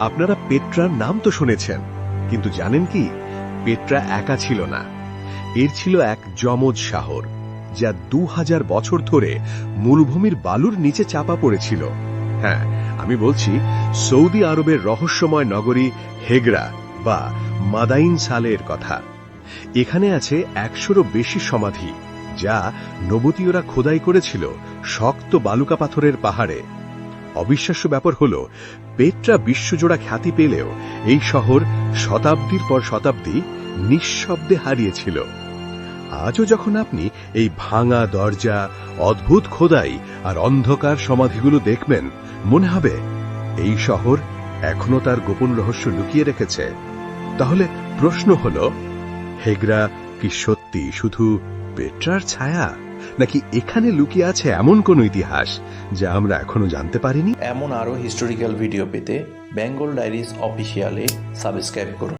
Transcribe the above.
আপনারা পেট্রার নাম তো শুনেছেন, কিন্তু জানেন কি, পেট্রা একা ছিল না। এর ছিল এক যমজ শহর যা দু হাজার বছর ধরে মরুভূমির বালুর নিচে চাপা পড়েছিল। হ্যাঁ আমি বলছি, সৌদি আরবের রহস্যময় নগরী হেগরা বা মাদাইন সালের কথা। এখানে আছে একশোরও বেশি সমাধি, যা নবতীয়রা খোদাই করেছিল শক্ত বালুকা পাথরের পাহাড়ে। অবিশ্বাস্য ব্যাপার হল, পেট্রা বিশ্বজোড়া খ্যাতি পেলেও এই শহর শতাব্দীর পর শতাব্দী নিঃশব্দে হারিয়েছিল। আজও যখন আপনি এই ভাঙা দরজা, অদ্ভুত খোদাই আর অন্ধকার সমাধিগুলো দেখবেন, মনে হবে এই শহর এখনও তার গোপন রহস্য লুকিয়ে রেখেছে। তাহলে প্রশ্ন হল হেগরা কি সত্যি শুধু পেট্রার ছায়া? নাকি এখানে লুকিয়ে আছে এমন কোনো ইতিহাস যা আমরা এখনও জানতে পারিনি? এমন আরও হিস্টোরিক্যাল ভিডিও পেতে বেঙ্গল ডায়েরিজ অফিসিয়ালে সাবস্ক্রাইব করুন।